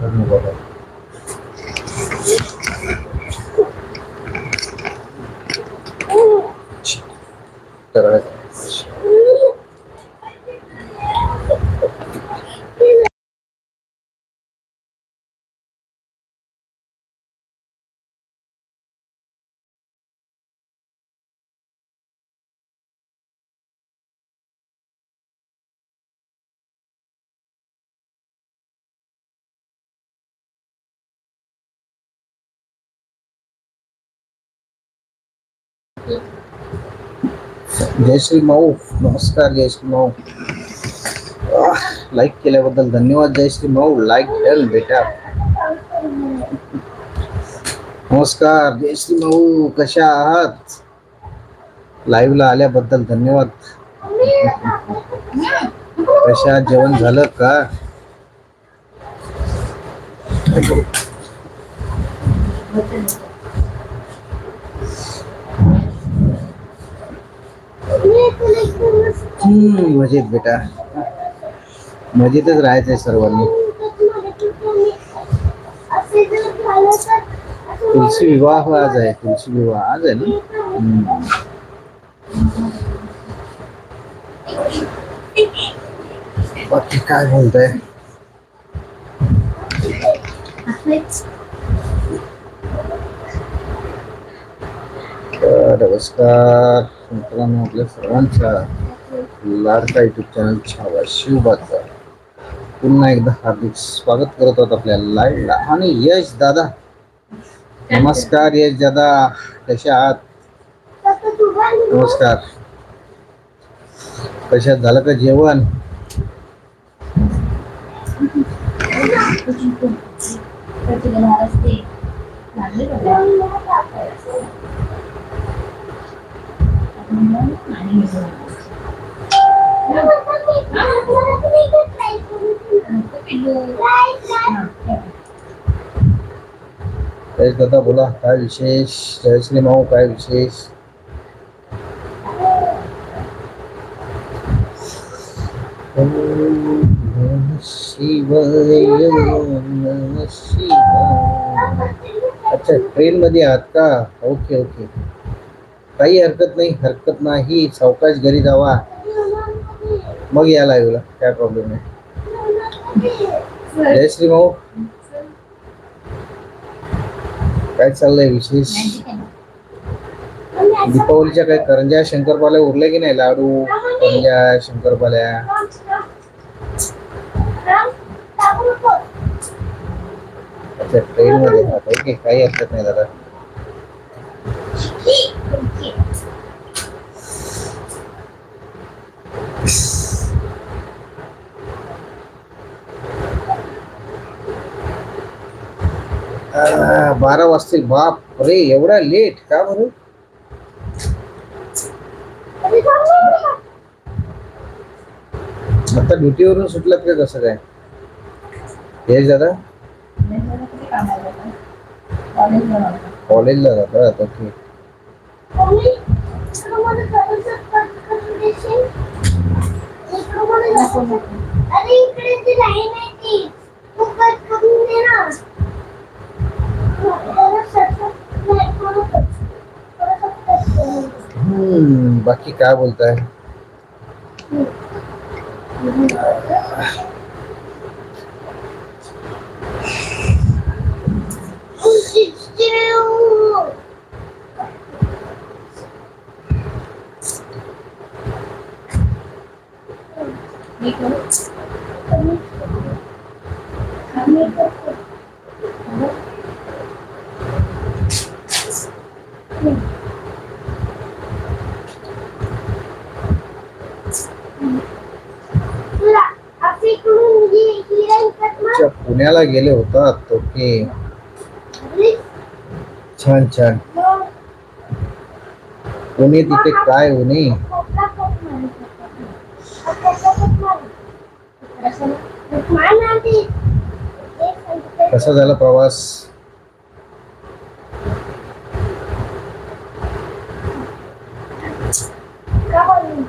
धन्यवाद तर जयश्री माऊ. नमस्कार जयश्री माऊ. लाईक केल्याबद्दल धन्यवाद जयश्री माऊ. लाईक हेल बेटा. नमस्कार जयश्री माऊ. कशा आहात? लाईव्हला आल्याबद्दल धन्यवाद. कशा? आहात? जेवण झालं का? हम्म, मजेत बेटा. मजेतच राहायचंय सर्वांनी. तुलसी विवाह आज आहे तुलसी विवाह आज आहे ना? बाकी काय बोलताय नमस्कार. मित्रांनो आपल्या सर्वांच्या लाडका युट्यूब चॅनल छावा शिवबाचा पुन्हा एकदा हार्दिक स्वागत करत आहोत आपल्या लाईव्हला. आणि यश दादा नमस्कार यश दादा कशा आहात? नमस्कार. कशात झालं का जेवण? जयेश दादा बोला काय विशेष? जयश्री माऊ काय विशेष? अच्छा ट्रेन मध्ये आहात का? ओके ओके काही हरकत नाही हरकत नाही. सावकाश घरी जावा. मग या लाईव्हला काय प्रॉब्लेम नाही. जयश्री भाऊ काय चाललंय विशेष? दीपावलीच्या काही करंजा शंकरपाल्या उरल्या की नाही? लाडू करंजा शंकरपाल्या अच्छा ट्रेन मध्ये काही हरकत नाही दादा. बारा वाजतील. बाप रे एवढा लेट का बरं? आता ड्युटीवरून सुटलात का कसं काय? हे दादा? कॉलेजला जातात ओके अरे इकडे ती लाईन आहे. ती तू कट करून दे ना थोडं सरसं- नाही, थोडं कट- थोडंसं कट करून दे. हम्म, बाकी काय बोलताय तुला असे करून ही- ही लाईन कट मार. अच्छा पुण्याला गेले होतात ओके छान छान. मग पुणे तिथे काय होणे कोपरा कट मार. हा कोपरा कट मार. असं ना. मार ना ते. एक सांगितलं. कसा झाला प्रवास का बोलू?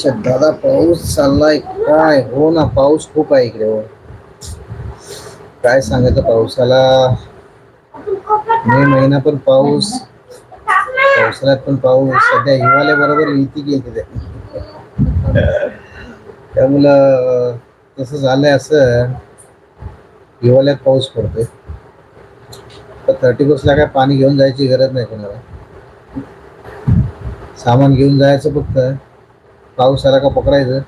अच्छा दादा पाऊस चाललाय काय? हो ना पाऊस खूप आहे इकडे हो. काय सांगायचं पावसाला? मे महिना पण पाऊस पावसाळ्यात पण पाऊस सध्या हिवाळ्या बरोबर युती गेली तिथे. त्यामुळं तसं झालंय असं हिवाळ्यात पाऊस पडतोय. तर थर्टी ला काय पाणी घेऊन जायची गरज नाही कोणाला. सामान घेऊन जायचं फक्त. पाऊस आला का पकडायचं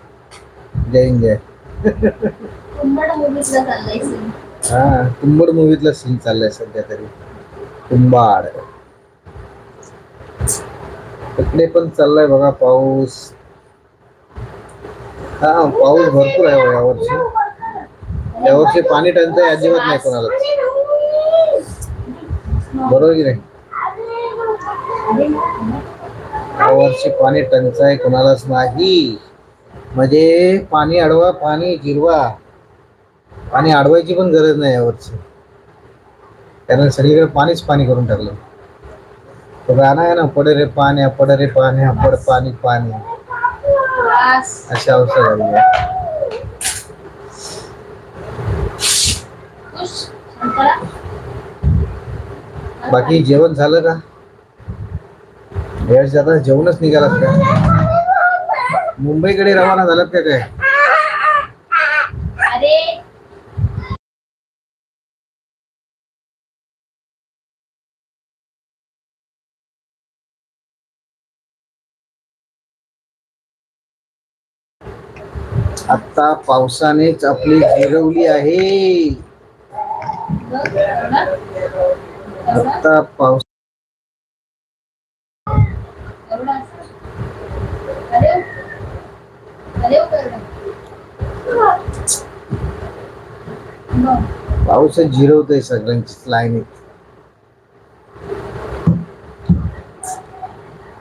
जय हिंद जय. हा तुंबड मूवीतला सीन चाललाय सध्या तरी तुंबाड इकडे पण चाललाय बघा पाऊस हा पाऊस भरपूर आहे हो यावर्षी यावर्षी पाणी टंचाई अजिबात नाही कोणाला बरोबर की नाही यावर्षी पाणी टंचाई कोणालाच नाही. म्हणजे पाणी अडवा पाणी जिरवा. पाणी अडवायची पण गरज नाही यावरची कारण सगळीकडे पाणीच पाणी करून टाकलं. तो गाणं आहे ना पड रे पाण्या पड रे पाण्या पड पाणी पाणी. अशा अवस्था झाली बाकी जेवण झालं का? यश आता जेवणच निघालात का मुंबईकडे रवाना झालात का काय? आता पावसानेच आपली जिरवली आहे? आता पाऊस एवढा असं. अरे पाऊसच जिरवतोय सगळ्यांचीच लाईनीत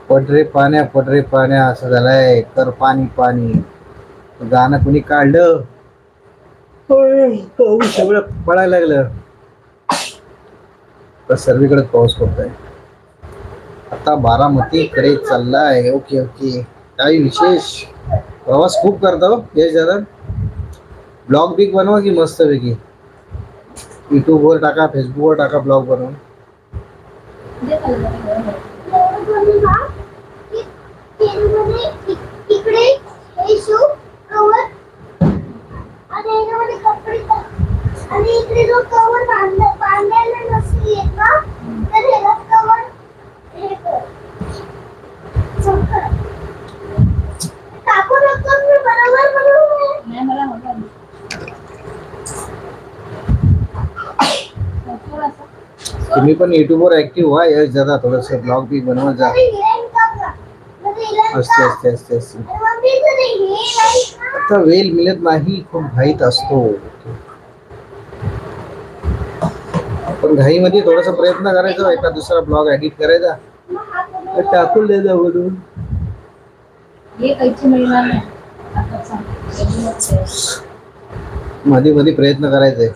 पटरे पाण्या पटरे पाण्या असं झालंय. तर पाणी पाणी. गाणं कुणी काढलं? पाऊस सगळं पडायला लागलं. तर सर्वीकडे पाऊस पडतोय. आता बारामतीकडे चाललाय. Okay okay. काही विशेष? प्रवास खूप करता हो यश दादा ब्लॉग बिग बनवा की मस्त पैकी? युट्यूबवर टाका फेसबुकवर टाका ब्लॉग बनवून. आणि इकडे जो कवर बांध बांधायला नसेल येत ना तर ह्याला कवर हे कर चमकं. टाकू नको मी बरोबर बनवलंय. नाही मला हवं थोडासा. तुम्ही पण युट्यूबवर ऍक्टिव्ह व्हा यश दादा थोडस ब्लॉग बिग बनवत जा. असते असते असते असते. जर आता वेल मिळत नाही खूप घाईत असतो. पण घाईमध्ये थोडासा प्रयत्न करायचा एका दुसरा ब्लॉग एडिट करायचा. तर टाकून द्यायचा आहे. मध्ये मध्ये प्रयत्न करायचे.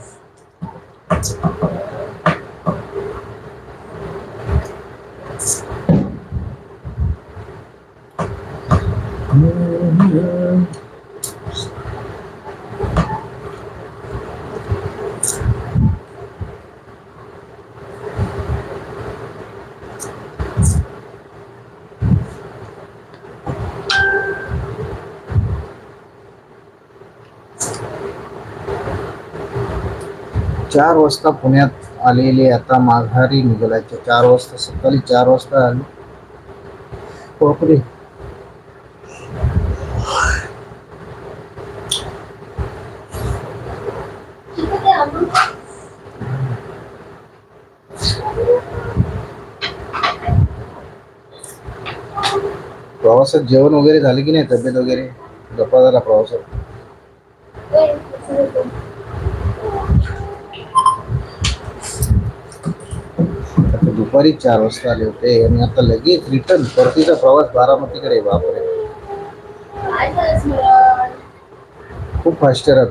चार वाजता पुण्यात आलेले आता माघारी निघालायचे. चार वाजता सकाळी चार वाजता आले. प्रवासात जेवण वगैरे झालं की नाही? तब्येत वगैरे? गप्पा झाला प्रवासात? दुपारी चार वाजता आले होते. आणि आता लगेच रिटर्न परतीचा प्रवास बारामतीकडे बापरे. खूप फास्ट राहत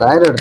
काय रडतो